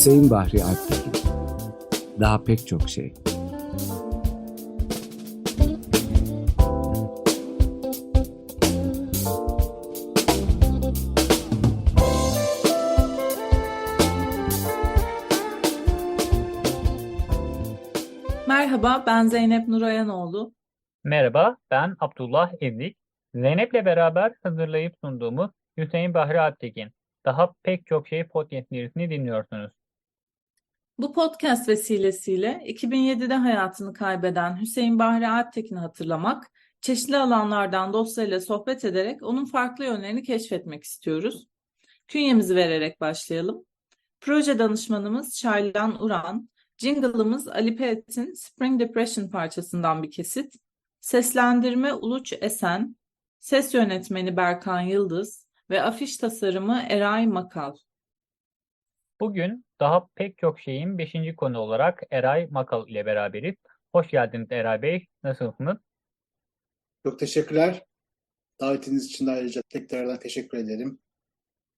Hüseyin Bahri Alptekin. Daha pek çok şey. Merhaba, ben Zeynep Nurayanoğlu. Merhaba, ben Abdullah Evlik. Zeynep'le beraber hazırlayıp sunduğumuz Hüseyin Bahri Alptekin. Daha pek çok şey podcast serisini dinliyorsunuz. Bu podcast vesilesiyle 2007'de hayatını kaybeden Hüseyin Bahri Alptekin'i hatırlamak, çeşitli alanlardan dostlarıyla sohbet ederek onun farklı yönlerini keşfetmek istiyoruz. Künyemizi vererek başlayalım. Proje danışmanımız Şaylan Uran, jingle'ımız Ali Pelt'in Spring Depression parçasından bir kesit, seslendirme Uluç Esen, ses yönetmeni Berkan Yıldız ve afiş tasarımı Eray Makal. Bugün daha pek çok şeyin 5. konu olarak Eray Makal ile beraberiz. Hoş geldiniz Eray Bey. Nasılsınız? Çok teşekkürler. Davetiniz için de ayrıca tekrardan teşekkür ederim.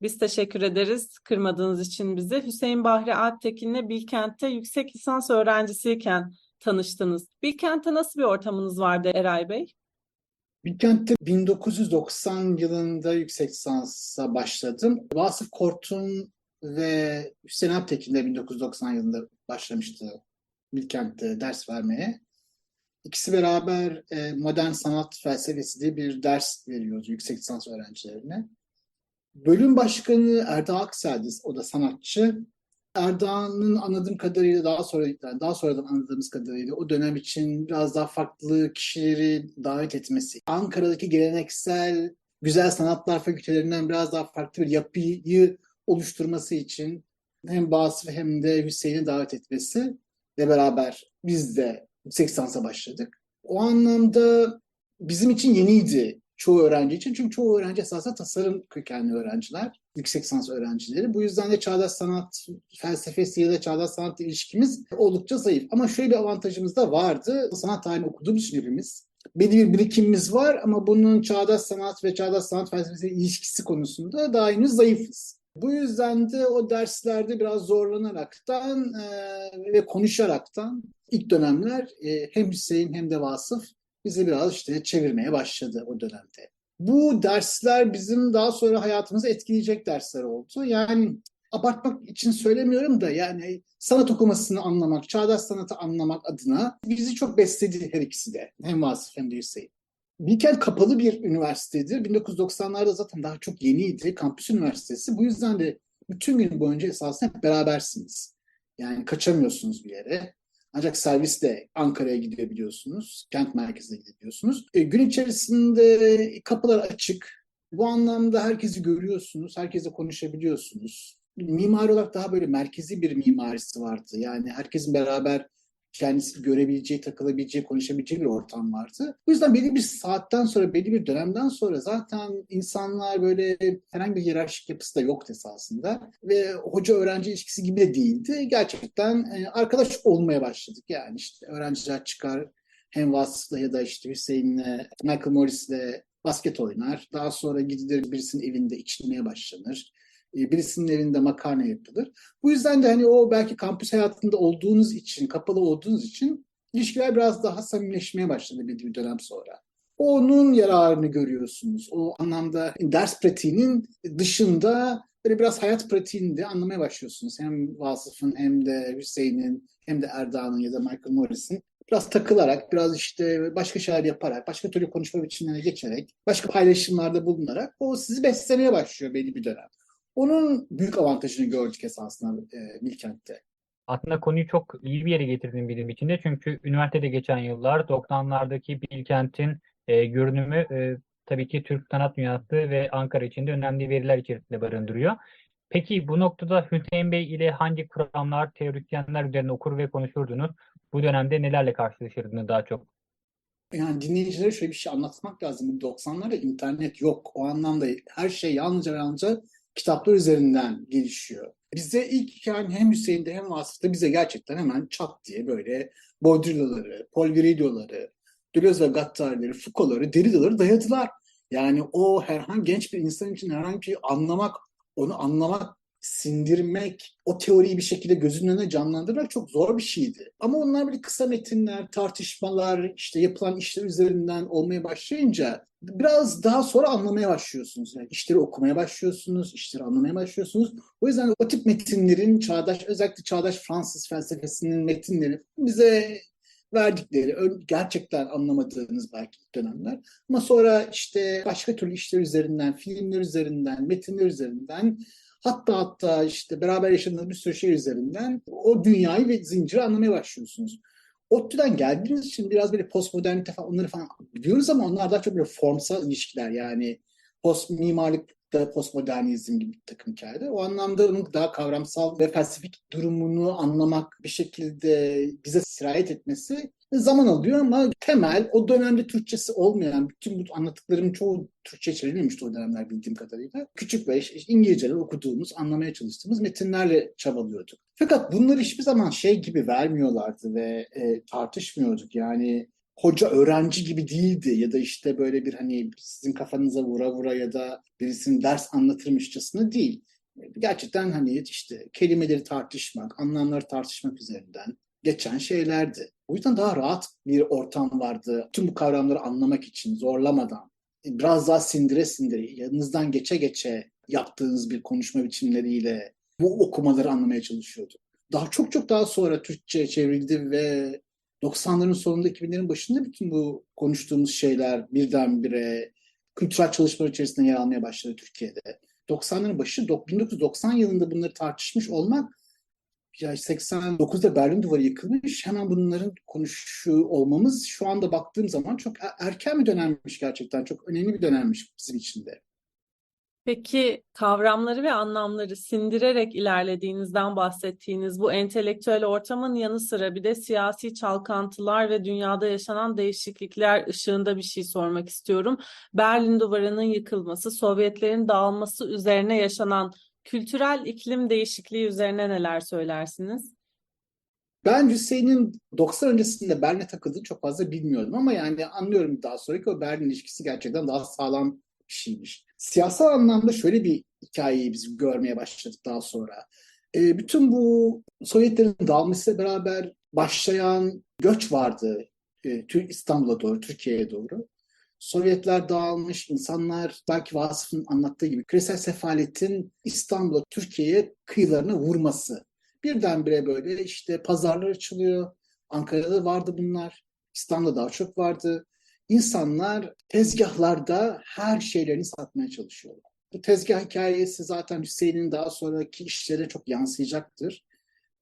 Biz teşekkür ederiz kırmadığınız için bizi. Hüseyin Bahri Alptekin'le Bilkent'te yüksek lisans öğrencisiyken tanıştınız. Bilkent'te nasıl bir ortamınız vardı Eray Bey? Bilkent'te 1990 yılında yüksek lisansa başladım. Vasıf Kortun ve Hüseyin Alptekin de 1990 yılında başlamıştı Bilkent'te ders vermeye. İkisi beraber e, modern sanat felsefesi diye bir ders veriyoruz yüksek lisans öğrencilerine. Bölüm başkanı Erda Aksel'di, o da sanatçı. Erdağ'ın anladığım kadarıyla daha sonra yani daha sonradan anladığımız kadarıyla o dönem için biraz daha farklı kişileri davet etmesi, Ankara'daki geleneksel güzel sanatlar fakültelerinden biraz daha farklı bir yapıyı oluşturması için hem Basif hem de Hüseyin'i davet etmesi ve beraber biz de yüksek lisansa başladık. O anlamda bizim için yeniydi çoğu öğrenci için. Çünkü çoğu öğrenci esasında tasarım kökenli öğrenciler, yüksek lisans öğrencileri. Bu yüzden de çağdaş sanat felsefesi ya da çağdaş sanat ilişkimiz oldukça zayıf. Ama şöyle bir avantajımız da vardı. Sanat tarihini okuduğumuz için hepimiz. Belli bir birikimimiz var ama bunun çağdaş sanat ve çağdaş sanat felsefesi ilişkisi konusunda daha henüz zayıfız. Bu yüzden de o derslerde biraz zorlanaraktan e, ve konuşaraktan ilk dönemler e, hem Hüseyin hem de Vasıf bizi biraz işte çevirmeye başladı o dönemde. Bu dersler bizim daha sonra hayatımızı etkileyecek dersler oldu. Yani abartmak için söylemiyorum da yani sanat okumasını anlamak, çağdaş sanatı anlamak adına bizi çok besledi her ikisi de. Hem Vasıf hem de Hüseyin. Bilkent kapalı bir üniversitedir. 1990'larda zaten daha çok yeniydi. Kampüs üniversitesi. Bu yüzden de bütün gün boyunca esasında hep berabersiniz. Yani kaçamıyorsunuz bir yere. Ancak servisle Ankara'ya gidebiliyorsunuz. Kent merkezine gidebiliyorsunuz. E, gün içerisinde kapılar açık. Bu anlamda herkesi görüyorsunuz. Herkesle konuşabiliyorsunuz. Mimari olarak daha böyle merkezi bir mimarisi vardı. Yani herkesin beraber kendisi görebileceği, takılabileceği, konuşabileceği bir ortam vardı. Bu yüzden belli bir saatten sonra, belli bir dönemden sonra zaten insanlar böyle herhangi bir hiyerarşik yapısı da yoktu esasında. Ve hoca-öğrenci ilişkisi gibi de değildi. Gerçekten e, arkadaş olmaya başladık. Yani işte öğrenciler çıkar, hem Vasıf'la ya da işte Hüseyin'le, Michael Morris'le basket oynar. Daha sonra gidilir birisinin evinde içilmeye başlanır birisinin evinde makarna yapılır. Bu yüzden de hani o belki kampüs hayatında olduğunuz için, kapalı olduğunuz için ilişkiler biraz daha samimileşmeye başladı bir, bir dönem sonra. Onun yararını görüyorsunuz. O anlamda ders pratiğinin dışında böyle biraz hayat pratiğini de anlamaya başlıyorsunuz. Hem Vasıf'ın hem de Hüseyin'in hem de Erdağ'ın ya da Michael Morris'in biraz takılarak, biraz işte başka şeyler yaparak, başka türlü konuşma biçimlerine geçerek, başka paylaşımlarda bulunarak o sizi beslemeye başlıyor belli bir dönem. Onun büyük avantajını gördük esasında e, Bilkent'te. Aslında konuyu çok iyi bir yere getirdin benim için de. Çünkü üniversitede geçen yıllar 90'lardaki Bilkent'in e, görünümü e, tabii ki Türk sanat dünyası ve Ankara için de önemli veriler içerisinde barındırıyor. Peki bu noktada Hüseyin Bey ile hangi kuramlar, teorisyenler üzerine okur ve konuşurdunuz? Bu dönemde nelerle karşılaşırdınız daha çok? Yani dinleyicilere şöyle bir şey anlatmak lazım. 90'larda internet yok. O anlamda her şey yalnızca yalnızca kitaplar üzerinden gelişiyor. Bize ilk yani hem Hüseyin'de hem Vasıf'ta bize gerçekten hemen çat diye böyle Baudrillard'ları, Paul Virilio'ları, Deleuze ve Guattari'leri, Foucault'ları, Derrida'ları dayadılar. Yani o herhangi genç bir insan için herhangi bir şey anlamak, onu anlamak, sindirmek, o teoriyi bir şekilde gözünün önüne canlandırmak çok zor bir şeydi. Ama onlar böyle kısa metinler, tartışmalar, işte yapılan işler üzerinden olmaya başlayınca biraz daha sonra anlamaya başlıyorsunuz. Yani işleri okumaya başlıyorsunuz, işleri anlamaya başlıyorsunuz. O yüzden o tip metinlerin çağdaş, özellikle çağdaş Fransız felsefesinin metinleri bize verdikleri gerçekten anlamadığınız belki dönemler ama sonra işte başka türlü işler üzerinden, filmler üzerinden, metinler üzerinden hatta hatta işte beraber yaşadığınız bir sürü şey üzerinden o dünyayı ve zinciri anlamaya başlıyorsunuz. ODTÜ'den geldiğiniz için biraz böyle postmodernite falan onları falan biliyoruz ama onlar daha çok böyle formsal ilişkiler yani post mimarlıkta postmodernizm gibi bir takım hikayeler. O anlamda onun daha kavramsal ve felsefik durumunu anlamak bir şekilde bize sirayet etmesi zaman alıyor ama temel o dönemde Türkçesi olmayan bütün bu anlattıklarım çoğu Türkçe çevrilmemişti o dönemler bildiğim kadarıyla. Küçük ve işte İngilizce'de okuduğumuz, anlamaya çalıştığımız metinlerle çabalıyorduk. Fakat bunları hiçbir zaman şey gibi vermiyorlardı ve e, tartışmıyorduk. Yani hoca öğrenci gibi değildi ya da işte böyle bir hani sizin kafanıza vura vura ya da birisinin ders anlatırmışçasına değil. Gerçekten hani işte kelimeleri tartışmak, anlamları tartışmak üzerinden geçen şeylerdi. O yüzden daha rahat bir ortam vardı. Tüm bu kavramları anlamak için zorlamadan, biraz daha sindire sindire, yanınızdan geçe geçe yaptığınız bir konuşma biçimleriyle bu okumaları anlamaya çalışıyorduk. Daha çok çok daha sonra Türkçe çevrildi ve 90'ların sonunda 2000'lerin başında bütün bu konuştuğumuz şeyler birdenbire kültürel çalışmalar içerisinde yer almaya başladı Türkiye'de. 90'ların başı 1990 yılında bunları tartışmış olmak ya 89'da Berlin Duvarı yıkılmış. Hemen bunların konuşuyor olmamız şu anda baktığım zaman çok er- erken bir dönemmiş gerçekten. Çok önemli bir dönemmiş bizim için de. Peki kavramları ve anlamları sindirerek ilerlediğinizden bahsettiğiniz bu entelektüel ortamın yanı sıra bir de siyasi çalkantılar ve dünyada yaşanan değişiklikler ışığında bir şey sormak istiyorum. Berlin Duvarı'nın yıkılması, Sovyetlerin dağılması üzerine yaşanan kültürel iklim değişikliği üzerine neler söylersiniz? Ben Hüseyin'in 90 öncesinde Berlin'e takıldığını çok fazla bilmiyordum ama yani anlıyorum daha sonra ki o Berlin ilişkisi gerçekten daha sağlam bir şeymiş. Siyasal anlamda şöyle bir hikayeyi biz görmeye başladık daha sonra. E, bütün bu Sovyetlerin dağılmasıyla beraber başlayan göç vardı e, İstanbul'a doğru, Türkiye'ye doğru. Sovyetler dağılmış, insanlar belki Vasıf'ın anlattığı gibi küresel sefaletin İstanbul'a, Türkiye'ye kıyılarına vurması. Birdenbire böyle işte pazarlar açılıyor. Ankara'da vardı bunlar. İstanbul'da daha çok vardı. İnsanlar tezgahlarda her şeylerini satmaya çalışıyorlar. Bu tezgah hikayesi zaten Hüseyin'in daha sonraki işlere çok yansıyacaktır.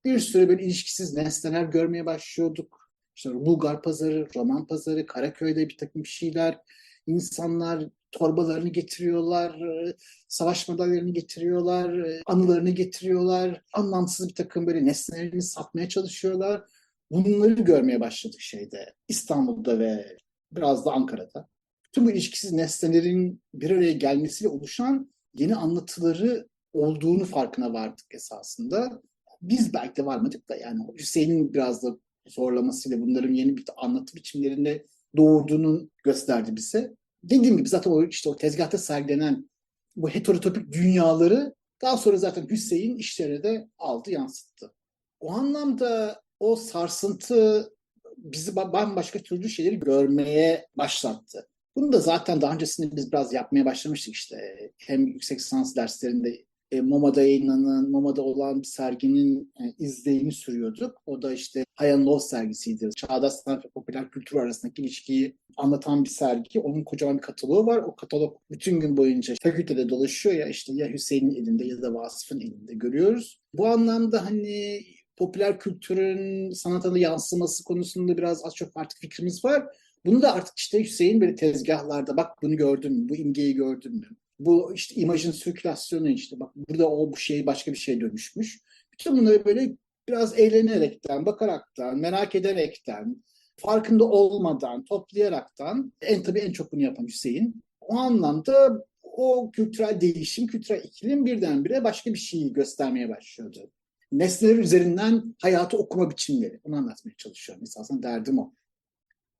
Bir sürü böyle ilişkisiz nesneler görmeye başlıyorduk. İşte Bulgar pazarı, Roman pazarı, Karaköy'de bir takım şeyler. İnsanlar torbalarını getiriyorlar, e, savaş madalyalarını getiriyorlar, e, anılarını getiriyorlar. Anlamsız bir takım böyle nesnelerini satmaya çalışıyorlar. Bunları görmeye başladık şeyde, İstanbul'da ve biraz da Ankara'da. Tüm bu ilişkisiz nesnelerin bir araya gelmesiyle oluşan yeni anlatıları olduğunu farkına vardık esasında. Biz belki de varmadık da yani Hüseyin'in biraz da zorlamasıyla bunların yeni bir anlatı biçimlerinde doğurduğunu gösterdi bize. Dediğim gibi zaten o işte o tezgahta sergilenen bu heterotopik dünyaları daha sonra zaten Hüseyin işlerine de aldı yansıttı. O anlamda o sarsıntı bizi ba- bambaşka türlü şeyleri görmeye başlattı. Bunu da zaten daha öncesinde biz biraz yapmaya başlamıştık işte. Hem yüksek lisans derslerinde e, MoMA'da yayınlanan, MoMA'da olan bir serginin e, izleyimi sürüyorduk. O da işte High and Low sergisiydi. Çağdaş sanat ve popüler kültür arasındaki ilişkiyi anlatan bir sergi. Onun kocaman bir kataloğu var. O katalog bütün gün boyunca fakültede dolaşıyor ya işte ya Hüseyin'in elinde ya da Vasıf'ın elinde görüyoruz. Bu anlamda hani popüler kültürün sanata yansıması konusunda biraz az çok artık fikrimiz var. Bunu da artık işte Hüseyin böyle tezgahlarda bak bunu gördün mü, bu imgeyi gördün mü? Bu işte imajın sirkülasyonu işte bak burada o bu şey başka bir şeye dönüşmüş. Bütün bunları böyle biraz eğlenerekten, bakaraktan, merak ederekten, farkında olmadan, toplayaraktan en tabii en çok bunu yapan Hüseyin. O anlamda o kültürel değişim, kültürel iklim birdenbire başka bir şeyi göstermeye başlıyordu. Nesneler üzerinden hayatı okuma biçimleri. Onu anlatmaya çalışıyorum. Esasen derdim o.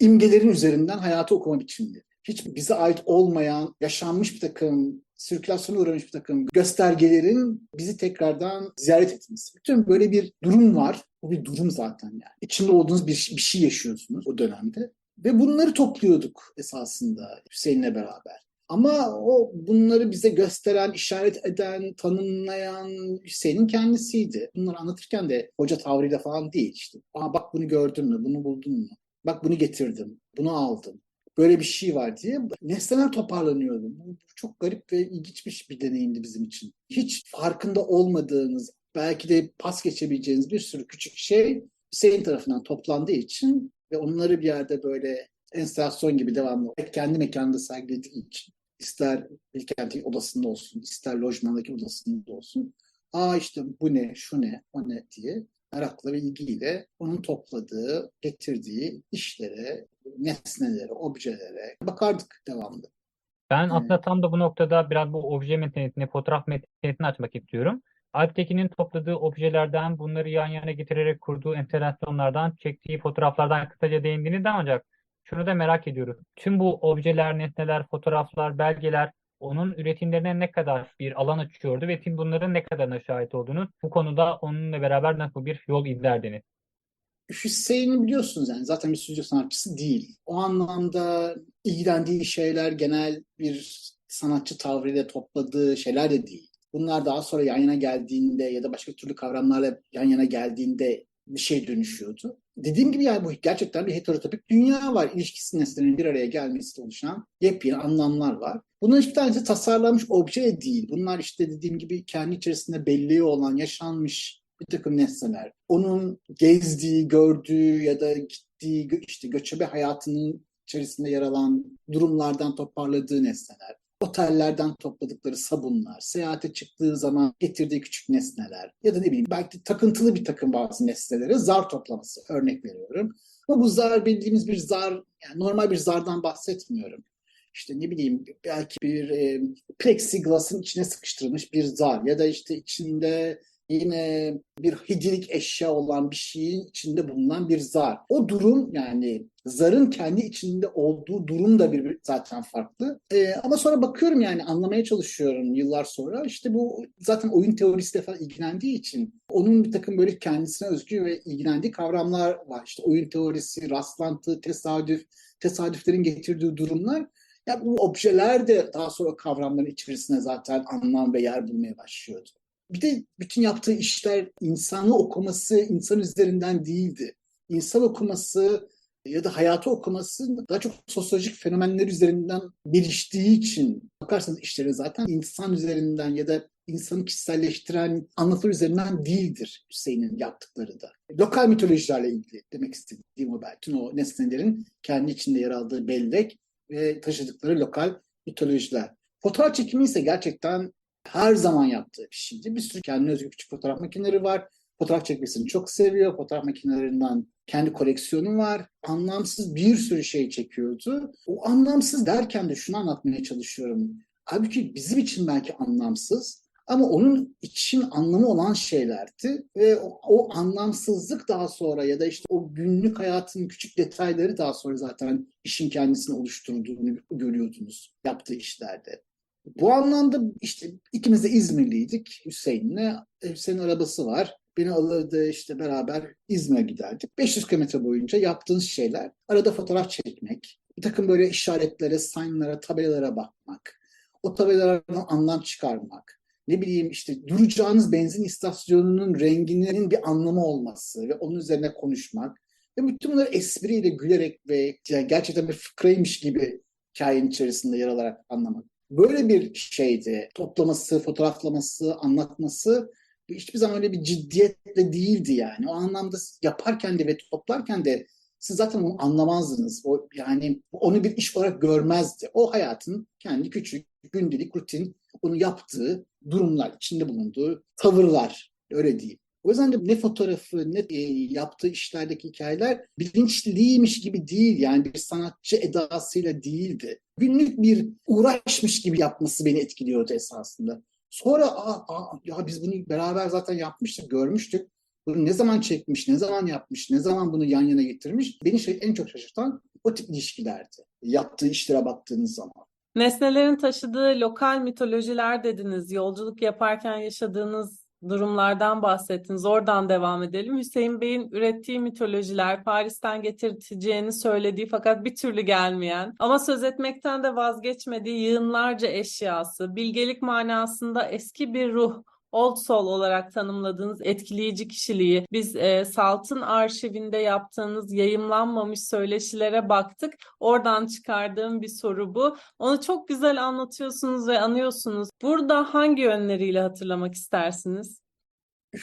İmgelerin üzerinden hayatı okuma biçimleri. Hiç bize ait olmayan, yaşanmış bir takım, sirkülasyona uğramış bir takım göstergelerin bizi tekrardan ziyaret etmesi. Bütün böyle bir durum var. Bu bir durum zaten yani. İçinde olduğunuz bir, bir şey yaşıyorsunuz o dönemde. Ve bunları topluyorduk esasında Hüseyin'le beraber. Ama o bunları bize gösteren, işaret eden, tanımlayan Hüseyin'in kendisiydi. Bunları anlatırken de hoca tavrıyla falan değil işte. Aa bak bunu gördün mü, bunu buldun mu? Bak bunu getirdim, bunu aldım. Böyle bir şey var diye nesneler toparlanıyordu. Bu çok garip ve ilginç bir, deneyimdi bizim için. Hiç farkında olmadığınız, belki de pas geçebileceğiniz bir sürü küçük şey Hüseyin tarafından toplandığı için ve onları bir yerde böyle enstalasyon gibi devamlı kendi mekanında sergilediği için ister Bilkent'in odasında olsun, ister lojmandaki odasında olsun. Aa işte bu ne, şu ne, o ne diye merakla ve ilgiyle onun topladığı, getirdiği işlere, nesnelere, objelere bakardık devamlı. Ben Evet. aslında tam da bu noktada biraz bu obje metiniyetini, fotoğraf metiniyetini açmak istiyorum. Alptekin'in topladığı objelerden, bunları yan yana getirerek kurduğu enstalasyonlardan, çektiği fotoğraflardan kısaca değindiğini de ancak şunu da merak ediyorum. Tüm bu objeler, nesneler, fotoğraflar, belgeler onun üretimlerine ne kadar bir alan açıyordu ve tüm bunların ne kadarına şahit olduğunu bu konuda onunla beraber nasıl bir yol izlerdiniz? Hüseyin'i biliyorsunuz yani zaten bir stüdyo sanatçısı değil. O anlamda ilgilendiği şeyler genel bir sanatçı tavrıyla topladığı şeyler de değil. Bunlar daha sonra yan yana geldiğinde ya da başka türlü kavramlarla yan yana geldiğinde bir şey dönüşüyordu. Dediğim gibi yani bu gerçekten bir heterotopik dünya var. İlişkisi nesnelerinin bir araya gelmesiyle oluşan yepyeni anlamlar var. Bunların hiçbir tanesi tasarlanmış obje değil. Bunlar işte dediğim gibi kendi içerisinde belleği olan, yaşanmış bir takım nesneler. Onun gezdiği, gördüğü ya da gittiği işte göçebe hayatının içerisinde yer alan durumlardan toparladığı nesneler. Otellerden topladıkları sabunlar, seyahate çıktığı zaman getirdiği küçük nesneler ya da ne bileyim belki takıntılı bir takım bazı nesnelere zar toplaması örnek veriyorum. Ama bu zar bildiğimiz bir zar, yani normal bir zardan bahsetmiyorum. İşte ne bileyim belki bir e, plexiglas'ın içine sıkıştırılmış bir zar ya da işte içinde yine bir hediyelik eşya olan bir şeyin içinde bulunan bir zar. O durum yani zarın kendi içinde olduğu durum da bir zaten farklı. Ee, ama sonra bakıyorum yani anlamaya çalışıyorum yıllar sonra. İşte bu zaten oyun teorisiyle falan ilgilendiği için onun bir takım böyle kendisine özgü ve ilgilendiği kavramlar var. İşte oyun teorisi, rastlantı, tesadüf, tesadüflerin getirdiği durumlar. Ya bu objeler de daha sonra kavramların içerisine zaten anlam ve yer bulmaya başlıyordu. Bir de bütün yaptığı işler insanı okuması insan üzerinden değildi. İnsan okuması ya da hayatı okuması daha çok sosyolojik fenomenler üzerinden geliştiği için bakarsanız işleri zaten insan üzerinden ya da insanı kişiselleştiren anlatı üzerinden değildir Hüseyin'in yaptıkları da. Lokal mitolojilerle ilgili demek istediğim o belki. o nesnelerin kendi içinde yer aldığı bellek ve taşıdıkları lokal mitolojiler. Fotoğraf çekimi ise gerçekten her zaman yaptığı bir şeydi. Bir sürü kendine özgü küçük fotoğraf makineleri var. Fotoğraf çekmesini çok seviyor. Fotoğraf makinelerinden kendi koleksiyonu var. Anlamsız bir sürü şey çekiyordu. O anlamsız derken de şunu anlatmaya çalışıyorum. Halbuki bizim için belki anlamsız ama onun için anlamı olan şeylerdi ve o, o anlamsızlık daha sonra ya da işte o günlük hayatın küçük detayları daha sonra zaten işin kendisini oluşturduğunu görüyordunuz yaptığı işlerde. Bu anlamda işte ikimiz de İzmirliydik Hüseyin'le. Hüseyin'in arabası var. Beni alırdı işte beraber İzmir'e giderdik. 500 kilometre boyunca yaptığınız şeyler arada fotoğraf çekmek, bir takım böyle işaretlere, signlara, tabelalara bakmak, o tabelalardan anlam çıkarmak, ne bileyim işte duracağınız benzin istasyonunun renginin bir anlamı olması ve onun üzerine konuşmak ve bütün bunları espriyle gülerek ve yani gerçekten bir fıkraymış gibi hikayenin içerisinde yer alarak anlamak. Böyle bir şeydi. Toplaması, fotoğraflaması, anlatması hiçbir zaman öyle bir ciddiyetle değildi yani. O anlamda yaparken de ve toplarken de siz zaten onu anlamazdınız. O yani onu bir iş olarak görmezdi. O hayatın kendi küçük gündelik rutin onu yaptığı durumlar, içinde bulunduğu tavırlar öyle diyeyim. O yüzden de ne fotoğrafı ne e, yaptığı işlerdeki hikayeler bilinçliymiş gibi değil yani bir sanatçı edasıyla değildi. Günlük bir uğraşmış gibi yapması beni etkiliyordu esasında. Sonra aa, aa, ya biz bunu beraber zaten yapmıştık, görmüştük. Bunu ne zaman çekmiş, ne zaman yapmış, ne zaman bunu yan yana getirmiş. Beni şey, en çok şaşırtan o tip ilişkilerdi. yaptığı işlere baktığınız zaman. Nesnelerin taşıdığı lokal mitolojiler dediniz. Yolculuk yaparken yaşadığınız durumlardan bahsettiniz. Oradan devam edelim. Hüseyin Bey'in ürettiği mitolojiler, Paris'ten getirteceğini söylediği fakat bir türlü gelmeyen ama söz etmekten de vazgeçmediği yığınlarca eşyası, bilgelik manasında eski bir ruh, Old Soul olarak tanımladığınız etkileyici kişiliği, biz e, Salt'ın arşivinde yaptığınız yayımlanmamış söyleşilere baktık. Oradan çıkardığım bir soru bu. Onu çok güzel anlatıyorsunuz ve anıyorsunuz. Burada hangi yönleriyle hatırlamak istersiniz?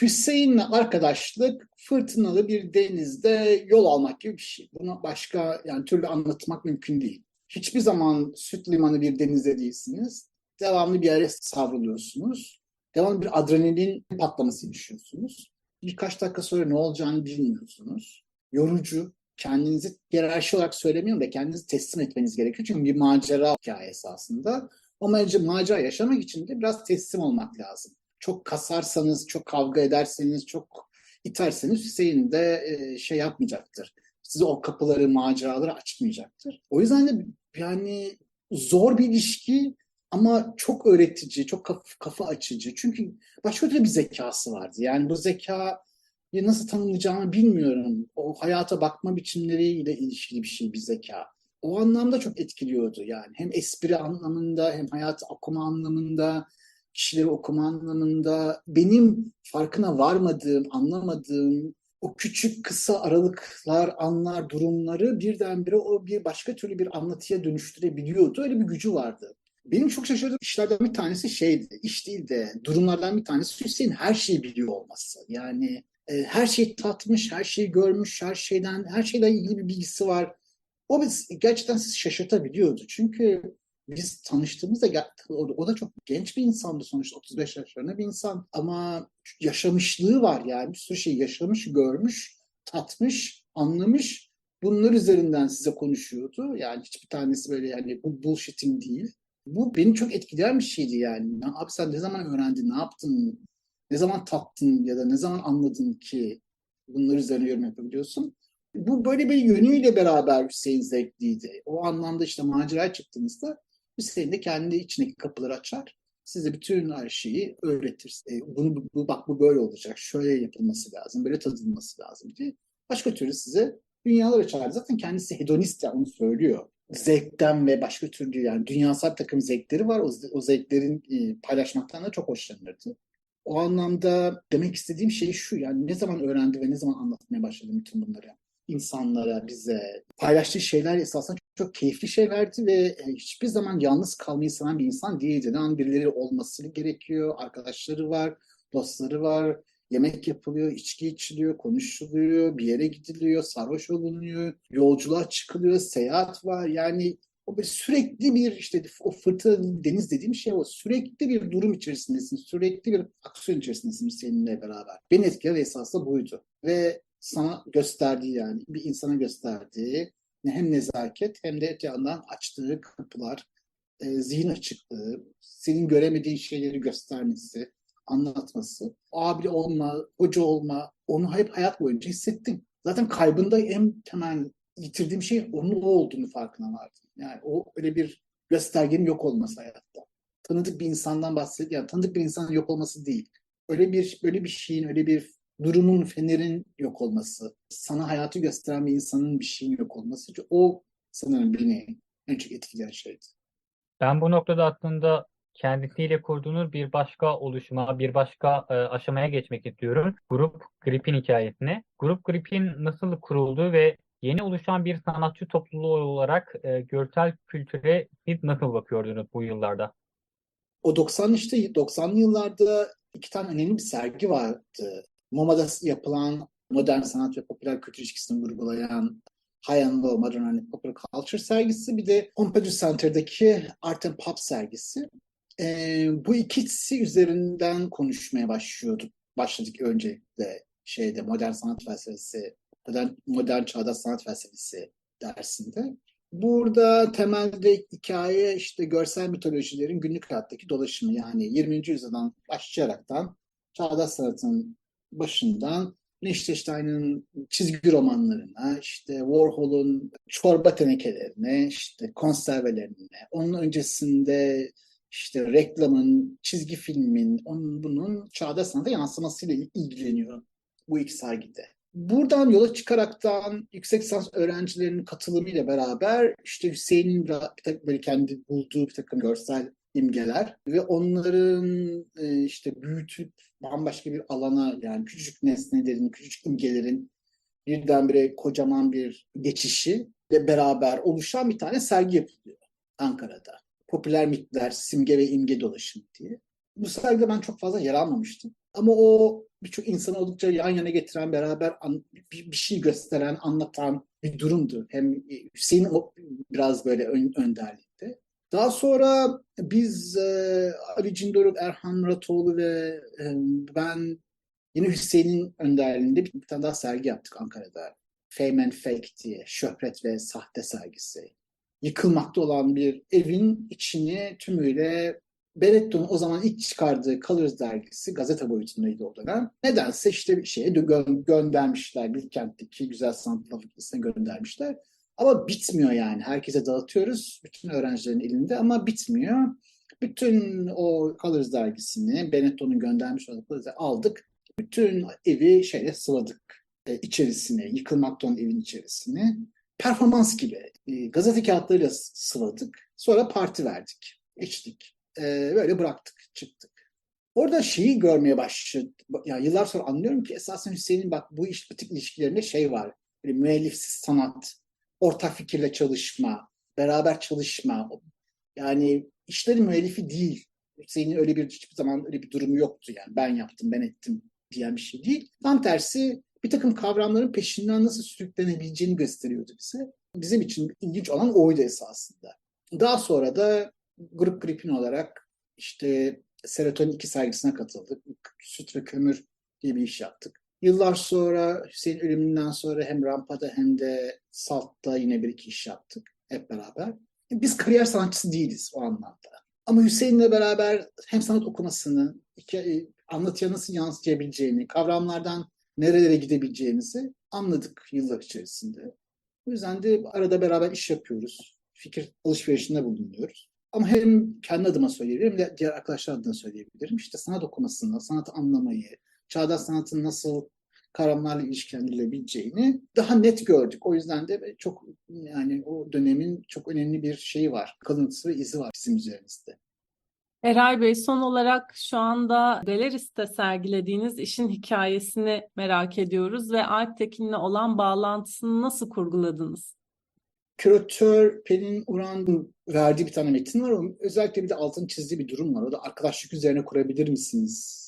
Hüseyin'le arkadaşlık fırtınalı bir denizde yol almak gibi bir şey. Bunu başka yani türlü anlatmak mümkün değil. Hiçbir zaman süt limanı bir denizde değilsiniz. Devamlı bir yere savruluyorsunuz. Devamlı bir adrenalin patlaması yaşıyorsunuz. Birkaç dakika sonra ne olacağını bilmiyorsunuz. Yorucu. Kendinizi hiyerarşi olarak söylemiyorum da kendinizi teslim etmeniz gerekiyor. Çünkü bir macera hikayesi aslında. O macera, yaşamak için de biraz teslim olmak lazım. Çok kasarsanız, çok kavga ederseniz, çok iterseniz Hüseyin de e, şey yapmayacaktır. Size o kapıları, maceraları açmayacaktır. O yüzden de yani zor bir ilişki ama çok öğretici, çok kafa, kafa açıcı. Çünkü başka türlü bir zekası vardı. Yani bu zeka nasıl tanımlayacağımı bilmiyorum. O hayata bakma biçimleriyle ilişkili bir şey bir zeka. O anlamda çok etkiliyordu yani. Hem espri anlamında hem hayatı okuma anlamında, kişileri okuma anlamında benim farkına varmadığım, anlamadığım o küçük kısa aralıklar, anlar, durumları birdenbire o bir başka türlü bir anlatıya dönüştürebiliyordu. Öyle bir gücü vardı. Benim çok şaşırdığım işlerden bir tanesi şeydi, iş değil de durumlardan bir tanesi Hüseyin her şeyi biliyor olması. Yani e, her şeyi tatmış, her şeyi görmüş, her şeyden, her şeyden ilgili bir bilgisi var. O biz gerçekten sizi şaşırtabiliyordu. Çünkü biz tanıştığımızda o da çok genç bir insandı sonuçta 35 yaşlarında bir insan ama yaşamışlığı var yani bir sürü şey yaşamış, görmüş, tatmış, anlamış. Bunlar üzerinden size konuşuyordu. Yani hiçbir tanesi böyle yani bu bullshitting değil. Bu beni çok etkileyen bir şeydi yani. Abi sen ne zaman öğrendin, ne yaptın, ne zaman tattın ya da ne zaman anladın ki bunlar üzerine yorum yapabiliyorsun. Bu böyle bir yönüyle beraber Hüseyin zevkliydi. O anlamda işte maceraya çıktığınızda Hüseyin de kendi içindeki kapıları açar. Size bütün her şeyi öğretir. E, bunu, bu, bak bu böyle olacak, şöyle yapılması lazım, böyle tadılması lazım diye. Başka türlü size dünyalar açar. Zaten kendisi hedonist ya onu söylüyor. Zevkten ve başka türlü yani dünyasal takım zevkleri var. O, o zevklerin e, paylaşmaktan da çok hoşlanırdı. O anlamda demek istediğim şey şu yani ne zaman öğrendi ve ne zaman anlatmaya başladı bütün bunları insanlara, bize paylaştığı şeyler esasında çok, çok keyifli şeylerdi ve hiçbir zaman yalnız kalmayı seven bir insan değildi. Yani birileri olması gerekiyor, arkadaşları var, dostları var, yemek yapılıyor, içki içiliyor, konuşuluyor, bir yere gidiliyor, sarhoş olunuyor, yolculuğa çıkılıyor, seyahat var. Yani o bir sürekli bir işte o fırtına deniz dediğim şey o sürekli bir durum içerisindesin, sürekli bir aksiyon içerisindesin seninle beraber. Beni etkileyen esasında buydu. Ve sana gösterdiği yani bir insana gösterdiği hem nezaket hem de öte yandan açtığı kapılar, e, zihin açıklığı, senin göremediğin şeyleri göstermesi, anlatması, abi olma, hoca olma, onu hep hayat boyunca hissettim. Zaten kaybında en temel yitirdiğim şey onun o olduğunu farkına vardım. Yani o öyle bir göstergenin yok olması hayatta. Tanıdık bir insandan bahsediyor. Yani tanıdık bir insanın yok olması değil. Öyle bir böyle bir şeyin, öyle bir durumun, fenerin yok olması, sana hayatı gösteren bir insanın bir şeyin yok olması. O sanırım beni en çok etkileyen şeydi. Ben bu noktada aslında kendisiyle kurduğunuz bir başka oluşuma, bir başka e, aşamaya geçmek istiyorum. Grup Grip'in hikayesine. Grup Grip'in nasıl kurulduğu ve yeni oluşan bir sanatçı topluluğu olarak e, görsel kültüre siz nasıl bakıyordunuz bu yıllarda? O 90 işte 90'lı yıllarda iki tane önemli bir sergi vardı. MoMA'da yapılan modern sanat ve popüler kültür ilişkisini vurgulayan High and Low Modern and Popular Culture sergisi bir de Pompidou Center'daki Art and Pop sergisi. Ee, bu ikisi üzerinden konuşmaya başlıyorduk. Başladık öncelikle şeyde modern sanat felsefesi, modern, modern çağdaş sanat felsefesi dersinde. Burada temelde hikaye işte görsel mitolojilerin günlük hayattaki dolaşımı yani 20. yüzyıldan başlayaraktan çağdaş sanatın başından Liechtenstein'ın çizgi romanlarına, işte Warhol'un çorba tenekelerine, işte konservelerine, onun öncesinde işte reklamın, çizgi filmin, onun bunun çağdaş sanata yansımasıyla ilgileniyor bu iki sergide. Buradan yola çıkaraktan yüksek lisans öğrencilerinin katılımıyla beraber işte Hüseyin'in böyle kendi bulduğu bir takım görsel imgeler ve onların e, işte büyütüp bambaşka bir alana yani küçücük nesnelerin, küçücük imgelerin birdenbire kocaman bir geçişi ve beraber oluşan bir tane sergi yapılıyor Ankara'da. Popüler mitler, simge ve imge dolaşımı diye. Bu sergide ben çok fazla yer almamıştım. Ama o birçok insanı oldukça yan yana getiren, beraber an, bir, bir şey gösteren, anlatan bir durumdu. Hem Hüseyin o biraz böyle ön, önderliğinde. Daha sonra biz e, Ali Cindoruk, Erhan Muratoğlu ve e, ben yine Hüseyin'in önderliğinde bir, bir tane daha sergi yaptık Ankara'da. Fame and Fake diye, şöhret ve sahte sergisi. Yıkılmakta olan bir evin içini tümüyle Benetton'un o zaman ilk çıkardığı Colors dergisi gazete boyutundaydı o dönem. Nedense işte bir şeye gö- göndermişler. Bilkent'teki Güzel Sanatlar Fakültesi'ne göndermişler. Ama bitmiyor yani. Herkese dağıtıyoruz. Bütün öğrencilerin elinde ama bitmiyor. Bütün o Colors dergisini Benetton'un göndermiş olduğu aldık. Bütün evi şeyle sıvadık. E, içerisine, yıkılmakta olan evin içerisine. Performans gibi. E, gazete kağıtlarıyla sıvadık. Sonra parti verdik. içtik. E, böyle bıraktık, çıktık. Orada şeyi görmeye başladım. Yani yıllar sonra anlıyorum ki esasen Hüseyin'in bak bu iş butik ilişkilerinde şey var. Böyle müellifsiz sanat, ortak fikirle çalışma, beraber çalışma. Yani işlerin müellifi değil. Hüseyin'in öyle bir hiçbir zaman öyle bir durumu yoktu yani. Ben yaptım, ben ettim diyen bir şey değil. Tam tersi bir takım kavramların peşinden nasıl sürüklenebileceğini gösteriyordu bize. Bizim için ilginç olan oydu esasında. Daha sonra da grup gripin olarak işte Serotonin 2 sergisine katıldık. Süt ve kömür diye bir iş yaptık. Yıllar sonra Hüseyin ölümünden sonra hem Rampa'da hem de Salt'ta yine bir iki iş yaptık hep beraber. Biz kariyer sanatçısı değiliz o anlamda. Ama Hüseyin'le beraber hem sanat okumasını, anlatıya nasıl yansıtabileceğini, kavramlardan nerelere gidebileceğimizi anladık yıllar içerisinde. O yüzden de arada beraber iş yapıyoruz. Fikir alışverişinde bulunuyoruz. Ama hem kendi adıma söyleyebilirim hem de diğer arkadaşlar adına söyleyebilirim. İşte sanat okumasını, sanatı anlamayı, çağdaş sanatın nasıl kavramlarla ilişkilendirilebileceğini daha net gördük. O yüzden de çok yani o dönemin çok önemli bir şeyi var. Kalıntısı ve izi var bizim üzerimizde. Eray Bey son olarak şu anda Galeris'te sergilediğiniz işin hikayesini merak ediyoruz ve Alp Tekin'le olan bağlantısını nasıl kurguladınız? Küratör Pelin Uran verdiği bir tane metin var. Özellikle bir de altını çizdiği bir durum var. O da arkadaşlık üzerine kurabilir misiniz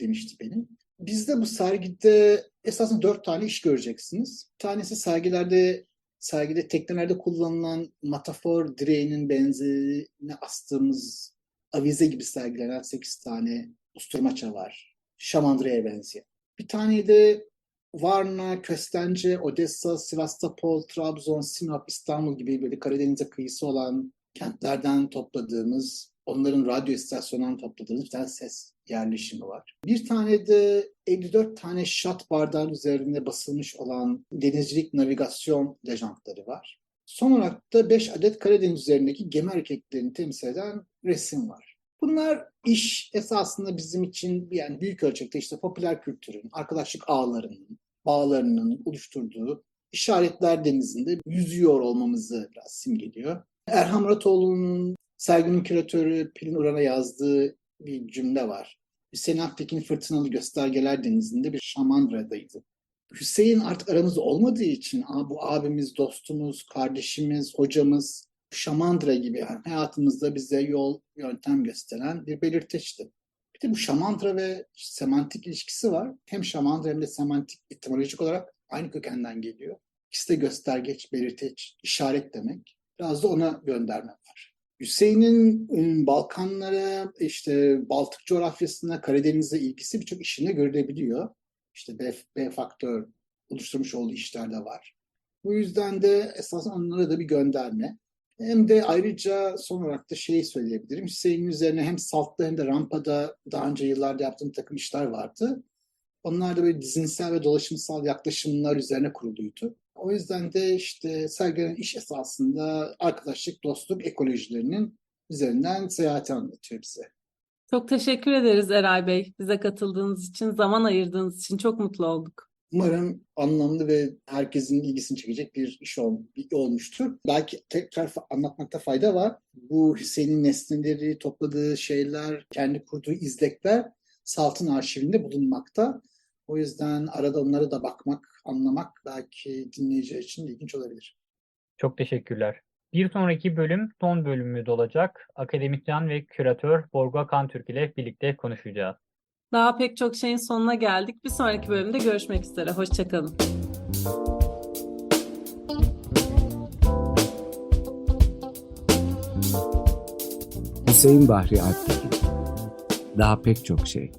demişti benim. Bizde bu sergide esasında dört tane iş göreceksiniz. Bir tanesi sergilerde sergide teknelerde kullanılan metafor direğinin benzerine astığımız avize gibi sergilenen sekiz tane usturmaça var. Şamandıra'ya benzeyen. Bir tane de Varna, Köstence, Odessa, Sivastopol, Trabzon, Sinop, İstanbul gibi böyle Karadeniz'e kıyısı olan kentlerden topladığımız, onların radyo istasyonundan topladığımız bir tane ses yerleşimi var. Bir tane de 54 tane şat bardağın üzerinde basılmış olan denizcilik navigasyon lejantları var. Son olarak da 5 adet Karadeniz üzerindeki gemi hareketlerini temsil eden resim var. Bunlar iş esasında bizim için yani büyük ölçekte işte popüler kültürün, arkadaşlık ağlarının, bağlarının oluşturduğu işaretler denizinde yüzüyor olmamızı biraz simgeliyor. Erhan Muratoğlu'nun serginin küratörü Pelin Uran'a yazdığı bir cümle var. Hüseyin Aktekin fırtınalı göstergeler denizinde bir şamandradaydı. Hüseyin artık aramızda olmadığı için bu abimiz, dostumuz, kardeşimiz, hocamız, şamandıra gibi yani hayatımızda bize yol, yöntem gösteren bir belirteçti. Bir de bu şamandıra ve semantik ilişkisi var. Hem şamandıra hem de semantik etimolojik olarak aynı kökenden geliyor. İkisi de göstergeç, belirteç, işaret demek. Biraz da ona gönderme var. Hüseyin'in ıı, Balkanlara, işte Baltık coğrafyasına, Karadeniz'e ilgisi birçok işine görülebiliyor. İşte B, B faktör oluşturmuş olduğu işler de var. Bu yüzden de esasında onlara da bir gönderme. Hem de ayrıca son olarak da şeyi söyleyebilirim. Hüseyin'in üzerine hem Salt'ta hem de Rampa'da daha önce yıllarda yaptığım takım işler vardı. Onlar da böyle dizinsel ve dolaşımsal yaklaşımlar üzerine kuruluydu. O yüzden de işte sergilenen iş esasında arkadaşlık, dostluk, ekolojilerinin üzerinden seyahati anlatıyor bize. Çok teşekkür ederiz Eray Bey. Bize katıldığınız için, zaman ayırdığınız için çok mutlu olduk. Umarım anlamlı ve herkesin ilgisini çekecek bir iş ol, bir- olmuştur. Belki tekrar anlatmakta fayda var. Bu Hüseyin'in nesneleri, topladığı şeyler, kendi kurduğu izlekler Salt'ın arşivinde bulunmakta. O yüzden arada onlara da bakmak, anlamak belki dinleyiciler için de ilginç olabilir. Çok teşekkürler. Bir sonraki bölüm son bölümümüz olacak. Akademisyen ve küratör Borga Kantürk ile birlikte konuşacağız. Daha pek çok şeyin sonuna geldik. Bir sonraki bölümde görüşmek üzere. Hoşçakalın. Hüseyin Bahri Alptekin. Daha pek çok şey.